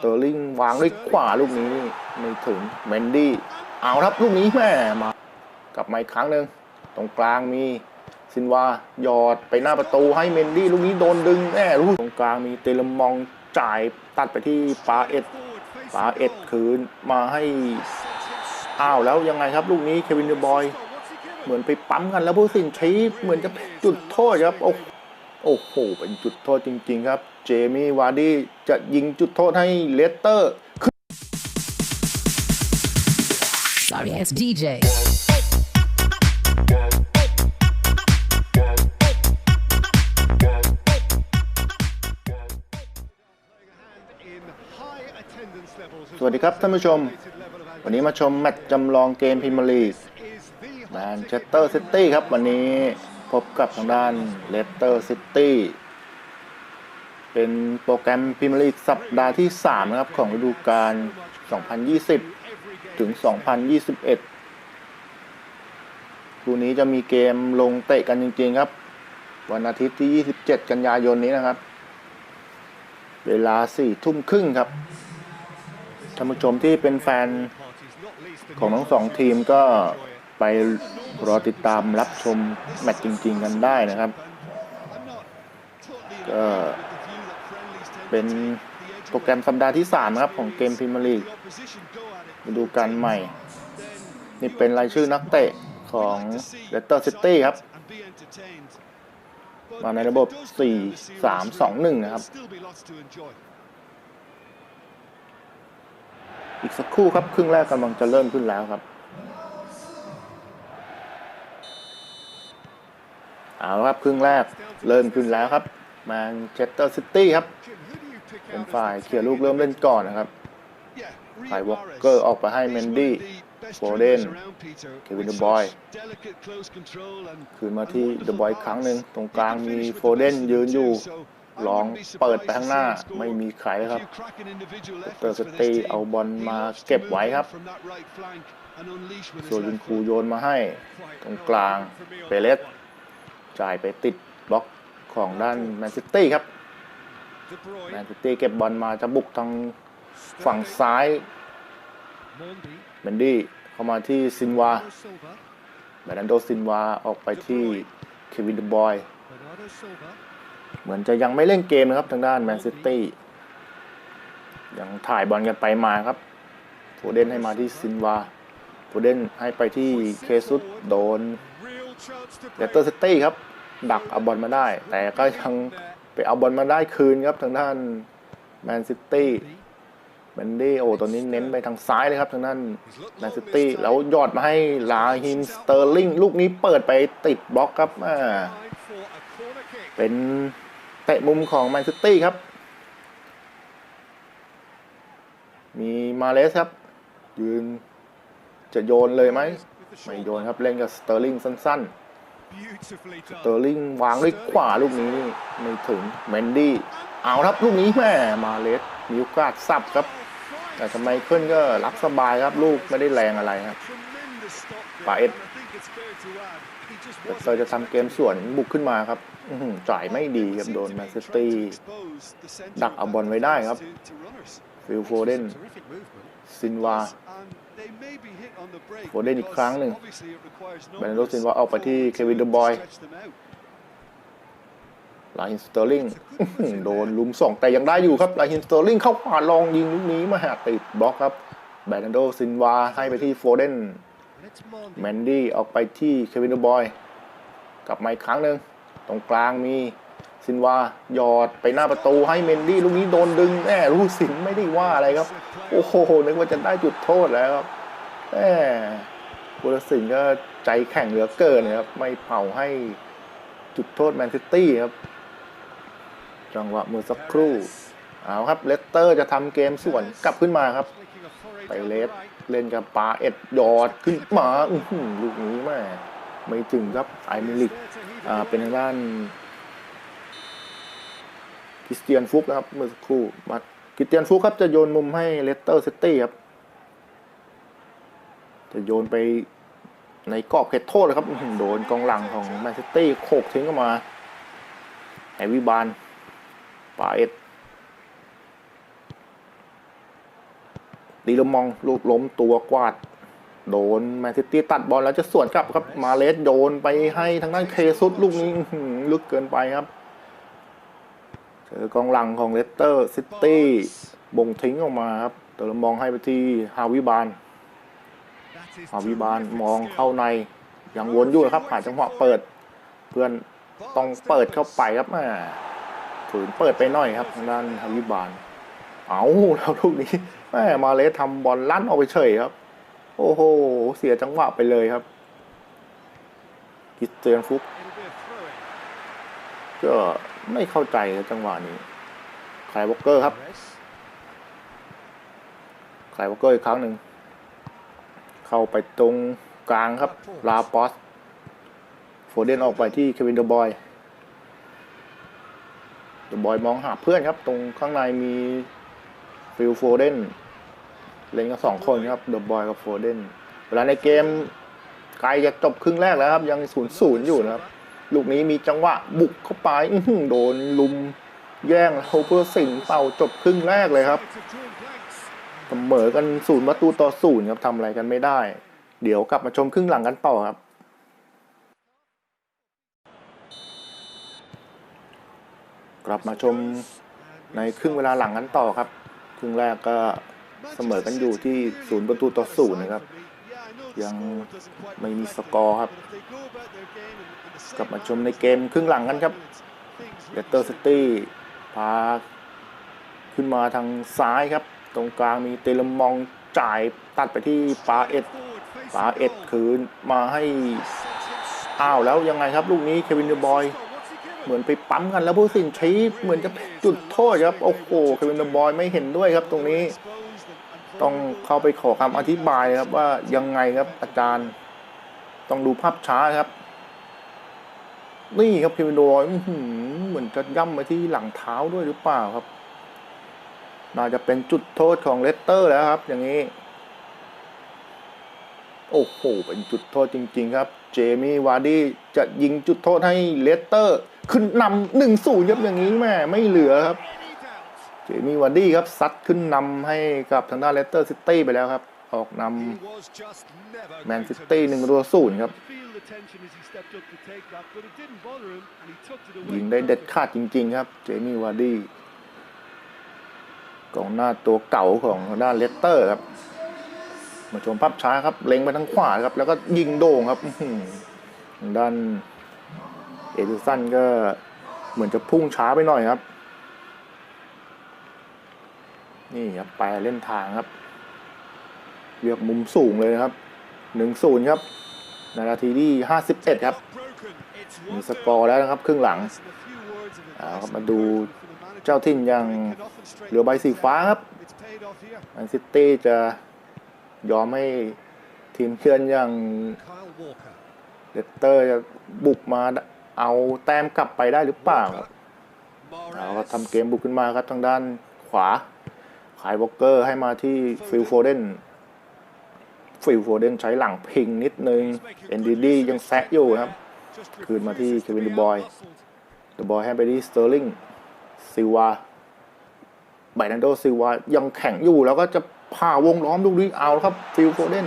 เตอร์ลิงวางด้วยขวาลูกนี้ไม่ถึงเมนดี้เอาครับลูกนี้แม่มากลับมาอีกครั้งหนึ่งตรงกลางมีซินวาหยอดไปหน้าประตูให้เมนดี้ลูกนี้โดนดึงแม่ลูกตรงกลางมีเตลมองจ่ายตัดไปที่ปาเอ็ดปาเอ็ดคืนมาให้อ้าวแล้วยังไงครับ ลูกนี้เควินเดอร์บอย เหมือนไปปั๊มกันแล้วผู้สินใช้เหมือนจะเป็นจุดโทษครับโอ้ โอ้โห เป็นจุดโทษจริง ๆ ครับ เจมี่วาร์ดี้จะยิงจุดโทษให้เลสเตอร์ Sorry ass DJ. สวัสดีครับท่านผู้ชม วันนี้มาชมแมตช์จำลองเกมพรีเมียร์ลีกแมนเชสเตอร์ซิตี้ครับวันนี้ พบกับทางด้านเลสเตอร์ซิตี้เป็นโปรแกรมพรีเมียร์ลีกสัปดาห์ที่ 3 นะครับ ของฤดูกาล 2020 ถึง 2021 คู่นี้จะมีเกมลงเตะกันจริง ๆ ครับ วันอาทิตย์ที่ 27 กันยายนนี้นะครับ เวลา 4 ทุ่มครึ่งครับท่านผู้ชมที่เป็นแฟนของทั้งสองทีมก็ ไปรอติดตามรับชมแมตช์จริง ๆ กันได้นะครับ ก็เป็นโปรแกรมสัปดาห์ที่ 3 ครับ ของเกมพรีเมียร์ลีกฤดูกาลใหม่ นี่เป็นรายชื่อนักเตะของเลสเตอร์ซิตี้ครับ มาในระบบ 4 3 2 1 นะครับ อีกสักครู่ครับ ครึ่งแรกกำลังจะเริ่มขึ้นแล้วครับ เอาครับครึ่งแรกเริ่มขึ้นแล้วครับแมนเชสเตอร์ซิตี้ครับเป็นฝ่ายเคลียร์ลูกเริ่มเล่นก่อนนะครับไผ่วอลเกอร์ออกไปให้เมนดี้โฟเดนเควินเดอะบอยคืนมาที่เดอะบอยครั้งหนึ่งตรงกลางมีโฟเดนยืนอยู่ลองเปิดไปข้างหน้าไม่มีใครครับเตอร์สตีเอาบอลมาเก็บไว้ครับส่วนคุณครูโยนมาให้ ตรงกลางเปเรส จ่ายไปติดบล็อกของด้านแมนซิตี้ครับแมนซิตี้เก็บบอลมาจะบุกทางฝั่งซ้ายเบนดี้เข้ามาที่ซินวาแบรนโดซินวาออกไปที่เควินเดอะบอย เหมือนจะยังไม่เล่นเกมนะครับทางด้านแมนซิตี้ยังถ่ายบอลกันไปมาครับโฟเดนให้มาที่ซินวาโฟเดนให้ไปที่เคซุสโดนเลสเตอร์ซิตี้ครับ ดักเอาบอลมาได้ แต่ก็ยังไปเอาบอลมาได้คืนครับทางด้านแมนซิตี้แมนดี้โอ้ตอนนี้เน้นไปทางซ้ายเลยครับทางด้านแมนซิตี้แล้วยอดมาให้ลาฮิมสเตอร์ลิงลูกนี้เปิดไปติดบล็อกครับอ่าเป็นเตะมุมของแมนซิตี้ครับ มีมาเลสครับ ยืนจะโยนเลยไหม ไม่โยนครับ เล่นกับสเตอร์ลิงสั้น ๆ เตอร์ลิงวางด้วยขวาลูกนี้ไม่ถึงเมนดี้เอาครับลูกนี้แม่มาเลสมีโอกาสสับครับ แต่ทำไมขึ้นก็รับสบายครับลูกไม่ได้แรงอะไรครับปาเอ็ดเราจะทำเกมสวนบุกขึ้นมาครับอื้อหือจ่ายไม่ดีครับโดนแมนซิตี้ดักเอาบอลไว้ได้ครับ ฟิลโฟเดนซินวาโฟเดนอีกครั้งหนึ่งแบรนโดซินวาออกไปที่เควินเดอะบอยลาฮินสเตอร์ลิงอื้อหือโดนลุมสองแต่ยังได้อยู่ครับลาฮินสเตอร์ลิงเข้าขวาลองยิงลูกนี้มาหาติดบล็อกครับแบรนโดซินวาให้ไปที่โฟเดนแมนดี้ออกไปที่เควินเดอร์บอยกลับมาอีกครั้งหนึ่งตรงกลางมี ซินวาหยอดไปหน้าประตูให้เมนดี้ลูกนี้โดนดึงแน่รู้สินไม่ได้ว่าอะไรครับ โอ้โหนึกว่าจะได้จุดโทษแล้วครับแหมบุรสินก็ใจแข็งเหลือเกินนะครับ ไม่เป่าให้จุดโทษแมนซิตี้ครับ จังหวะมือสักครู่ เอาครับเลสเตอร์จะทำเกมส่วนกลับขึ้นมาครับ ไปเลสเล่นกับปาเอ็ดยอดขึ้นมาอืลูกนี้แม่ไม่ถึงครับไอมิลิก อ่าเป็นทางด้าน คริสเตียนฟุกนะครับเมื่อสักครู่มาคริสเตียนฟุกครับจะโยนมุมให้เลสเตอร์ซิตี้ครับจะโยนไปในกรอบเขตโทษเลยครับโดนกองหลังของแมนซิตี้โขกทิ้งเข้ามาแฮร์วิบานปาเอ็ดตีลมองลูกล้มตัวกวาด โดนแมนซิตี้ตัดบอลแล้วจะสวนกลับครับมาเลสโยนไปให้ทางด้านเคซุสลูกนี้ลึกเกินไปครับ เจอกองหลังของเลสเตอร์ซิตี้บ่งทิ้งออกมาครับแต่เตลมองให้ไปที่ฮาวิบานฮาวิบานมองเข้าในยังวนอยู่นะครับหาจังหวะเปิด เพื่อนต้องเปิดเข้าไปครับแม่ฝืนเปิดไปหน่อยครับทางด้านฮาวิบานเอาแล้วลูกนี้แม่มาเลสทำบอลลั่นออกไปเฉยครับ โอ้โห เสียจังหวะไปเลยครับกิสเตียนฟุกก็ ไม่เข้าใจจังหวะนี้ไคลวอเกอร์ครับไคลวอเกอร์อีกครั้งหนึ่ง เข้าไปตรงกลางครับ ลาปอสโฟเดนออกไปที่เควินเดอร์บอยเดอะบอยมองหาเพื่อนครับ ตรงข้างในมีฟิลโฟเดนเล่นกันสองคนครับเดอะบอยกับโฟเดนเวลาในเกมไกลจะจบครึ่งแรกแล้วครับ ยังศูนย์ศูนย์อยู่นะครับ ลูกนี้มีจังหวะบุกเข้าไปโดนลุมแย่งโฮเปอร์สิงเป่าจบครึ่งแรกเลยครับเสมอกันศูนย์ประตูต่อศูนย์ครับทำอะไรกันไม่ได้ เดี๋ยวกลับมาชมครึ่งหลังกันต่อครับ กลับมาชมในครึ่งเวลาหลังกันต่อครับ ครึ่งแรกก็เสมอกันอยู่ที่ศูนย์ประตูต่อศูนย์นะครับ ยังไม่มีสกอร์ครับ กลับมาชมในเกมครึ่งหลังกันครับเลสเตอร์ซิตี้พาขึ้นมาทางซ้ายครับ ตรงกลางมีเตลมองจ่ายตัดไปที่ปาเอ็ดปาเอ็ดคืนมาให้อ้าวแล้วยังไงครับ ลูกนี้เควินเดอร์บอย เหมือนไปปั๊มกันแล้วผู้สินชี้เหมือนจะจุดโทษครับ โอ้โหเควินเดอร์บอยไม่เห็นด้วยครับตรงนี้ ต้องเข้าไปขอคำอธิบายครับว่ายังไงครับอาจารย์ ต้องดูภาพช้าครับ นี่ครับเควินเดรอยเหมือนจะย่ำไปที่หลังเท้าด้วยหรือเปล่าครับ น่าจะเป็นจุดโทษของเลสเตอร์แล้วครับ อย่างนี้ โอ้โห เป็นจุดโทษจริง ๆ ครับ เจมี่วาร์ดี้จะยิงจุดโทษให้เลสเตอร์ ขึ้นนำหนึ่งศูนย์ครับอย่างนี้แม่ไม่เหลือครับ เจมี่วาร์ดี้ครับซัดขึ้นนำให้กับทางด้านเลสเตอร์ซิตี้ไปแล้วครับ ออกนำแมนซิตี้หนึ่งตัวศูนย์ครับ ยิงได้เด็ดขาดจริง ๆ ครับ เจมี่วาร์ดี้กองหน้าตัวเก่าของทางด้านเลสเตอร์ครับ มาชมภาพช้าครับ เล็งไปทางขวาครับ แล้วก็ยิงโด่งครับอื้อหือทางด้านเอดิสันก็เหมือนจะพุ่งช้าไปหน่อยครับ นี่ครับไปเล่นทางครับเลือกมุมสูงเลยนะครับหนึ่งศูนย์ครับในนาทีที่ห้าสิบเอ็ดครับ มีสกอร์แล้วนะครับครึ่งหลังเอาครับมาดูเจ้าถิ่นอย่างเรือใบสีฟ้าครับแมนซิตี้จะยอมให้ทีมเชือนอย่างเลสเตอร์จะบุกมาเอาแต้มกลับไปได้หรือเปล่าครับเอาก็ทำเกมบุกขึ้นมาครับทางด้านขวา ขายวอลเกอร์ให้มาที่ฟิลโฟเดนฟิลโฟเดนใช้หลังพิงนิดนึงเอนดีดียังแซะอยู่ครับ คืนมาที่เควินเดบอยเดบอยให้ไปที่สเตอร์ลิงซิวาไบนันโดซิวายังแข็งอยู่แล้วก็จะผ่าวงล้อมลูกนี้เอาครับฟิลโฟเดน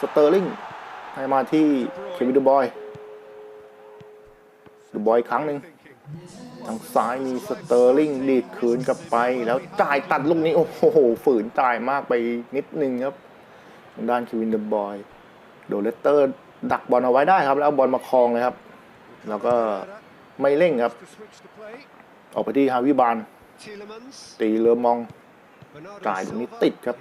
สเตอร์ลิงให้มาที่เควินเดบอยเดบอยครั้งหนึ่ง ทางซ้ายมีสเตอร์ลิงดีดคืนกลับไป แล้วจ่ายตัดลูกนี้ โอ้โห ฝืนจ่ายมากไปนิดนึงครับทางด้านเควินเดอร์บอย โดเลสเตอร์ดักบอลเอาไว้ได้ครับ แล้วบอลมาครองเลยครับ แล้วก็ไม่เร่งครับ ออกไปที่ฮาวิบาน ตีเรือมอง จ่ายตรงนี้ติดครับ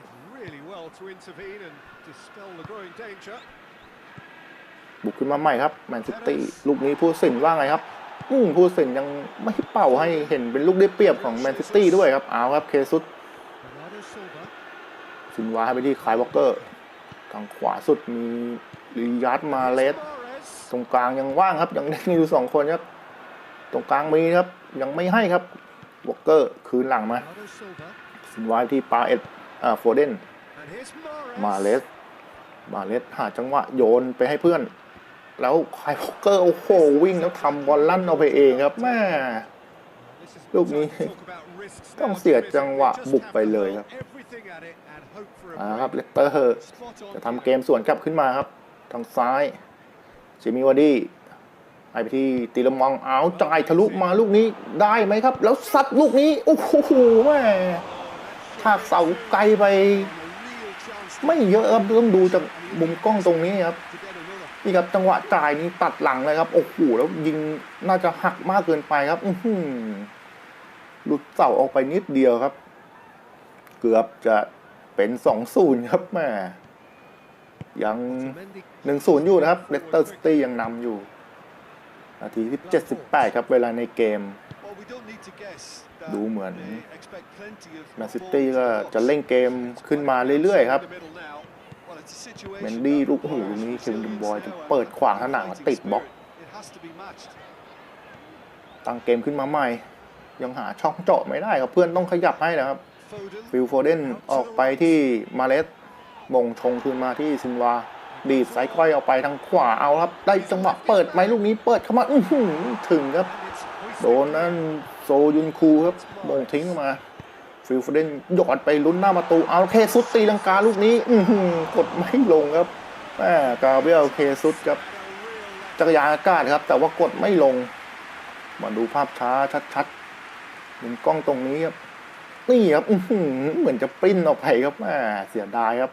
บุกขึ้นมาใหม่ครับ แมนซิตี้ ลูกนี้ผู้สินว่าไงครับ ผู้สินยังไม่เป่าให้เห็นเป็นลูกได้เปรียบของแมนซิตี้ด้วยครับ เอาครับเคซุสซินวาให้ไปที่คายวอลเกอร์ ทางขวาสุดมีลียัดมาเลสตรงกลางยังว่างครับ ยังเล่นอยู่สองคนครับ ตรงกลางมีครับ ยังไม่ให้ครับวอลเกอร์คืนหลังมาซินวาที่ปาเอ็ดอ่าโฟเดนมาเลสมาเลสหาจังหวะโยนไปให้เพื่อน แล้วไคลวอลเกอร์โอ้โหวิ่งแล้วทำบอลลั่นเอาไปเองครับแม่ลูกนี้ต้องเสียจังหวะบุกไปเลยครับอ่าครับเลสเตอร์จะทำเกมสวนกลับขึ้นมาครับ ทางซ้ายเจมี่วาร์ดี้ไอไปที่ตีละมองเอาจ่ายทะลุมาลูกนี้ได้ไหมครับ แล้วซัดลูกนี้โอ้โหแม่ฉากเสาไกลไป ไม่เยอะครับต้องดูจากมุมกล้องตรงนี้ครับ นี่ครับจังหวะจ่ายนี้ตัดหลังเลยครับโอ้โหแล้วยิงน่าจะหักมากเกินไปครับอื้อหือหลุดเสาออกไปนิดเดียวครับ เกือบจะเป็นสองศูนย์ครับแม่ยังหนึ่งศูนย์อยู่นะครับเลสเตอร์ซิตี้ยังนำอยู่นาทีที่เจ็ดสิบแปดครับเวลาในเกม ดูเหมือนแมนซิตี้ก็จะเล่นเกมขึ้นมาเรื่อยๆครับ เมนดี้ลูกหูลูกนี้เควินดิดิมบออยยเปิดขวางผนังติดบล็อก ตั้งเกมขึ้นมาใหม่ ยังหาช่องเจาะไม่ได้ครับเพื่อนต้องขยับให้นะครับฟิลโฟเดนออกไปที่มาเลสมงชงคืนมาที่ซินวา ดีดสายก้อยออกไปทางขวาเอาครับ ได้จังหวะเปิดไหมลูกนี้เปิดเข้ามาถึงครับ โดนนั่นโซยุนคูครับมงทิ้งมา ฟิลฟเดนหยอดไปลุ้นหน้าประตูเอาเคซุดตีลังกาลูกนี้ อืกดไม่ลงครับแม่กาเบรียลเคซุดครับจักรยานอากาศครับ แต่ว่ากดไม่ลง มาดูภาพช้าชัดๆมุมกล้องตรงนี้ครับนี่ครับเหมือนจะปริ้นออกไปครับแม่เสียดายครับ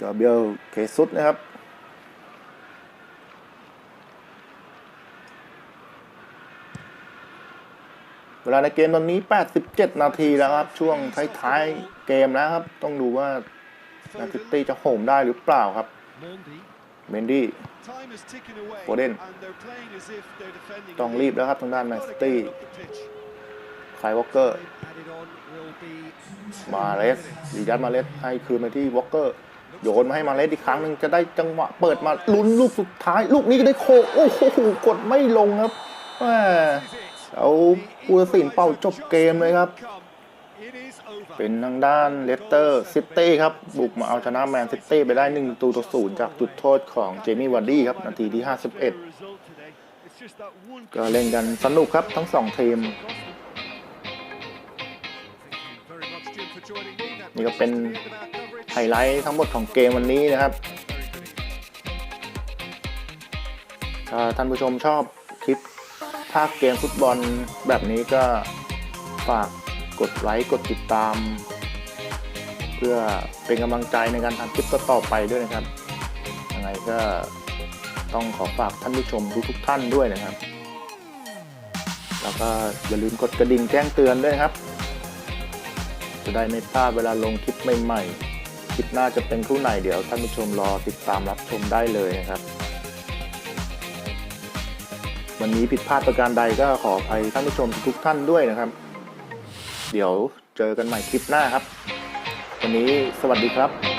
กาเบรียลเคซุดนะครับ ลาในเกมตอนนี้ 87 นาทีแล้วครับ ช่วงท้ายๆเกมแล้วครับ ต้องดูว่าแมนซิตี้จะโหมได้หรือเปล่าครับเมนดี้โฟเดนต้องรีบแล้วครับทางด้านแมนซิตี้ไคลวอลเกอร์ มาเลสดีดัตมาเลสให้คืนมาที่วอลเกอร์ โยนมาให้มาเลสอีกครั้งหนึ่งจะได้จังหวะเปิดมาลุ้นลูกสุดท้าย ลูกนี้ก็ได้โค โอ้โหกดไม่ลงครับแหม ผู้ตัดสินเป่าจบเกมเลยครับ เป็นทางด้านเลสเตอร์ซิตี้ครับ บุกมาเอาชนะแมนซิตี้ไปได้1ประตูต่อศูนย์จากจุดโทษของเจมี่วาร์ดี้ครับ นาทีที่ 51 ก็เล่นกันสนุกครับทั้งสองทีม นี่ก็เป็นไฮไลท์ทั้งหมดของเกมวันนี้นะครับถ้าท่านผู้ชมชอบคลิป ภาคเกมฟุตบอลแบบนี้ก็ฝากกดไลค์กดติดตาม เพื่อเป็นกำลังใจในการทำคลิปต่อๆไปด้วยนะครับยังไงก็ต้องขอฝากท่านผู้ชมทุกๆท่านด้วยนะครับ แล้วก็อย่าลืมกดกระดิ่งแจ้งเตือนด้วยครับ จะได้ไม่พลาดเวลาลงคลิปใหม่ๆ คลิปหน้าจะเป็นคู่ไหนเดี๋ยวท่านผู้ชมรอติดตามรับชมได้เลยนะครับ วันนี้ผิดพลาดประการใดก็ขออภัยท่านผู้ชมทุกท่านด้วยนะครับ เดี๋ยวเจอกันใหม่คลิปหน้าครับ วันนี้สวัสดีครับ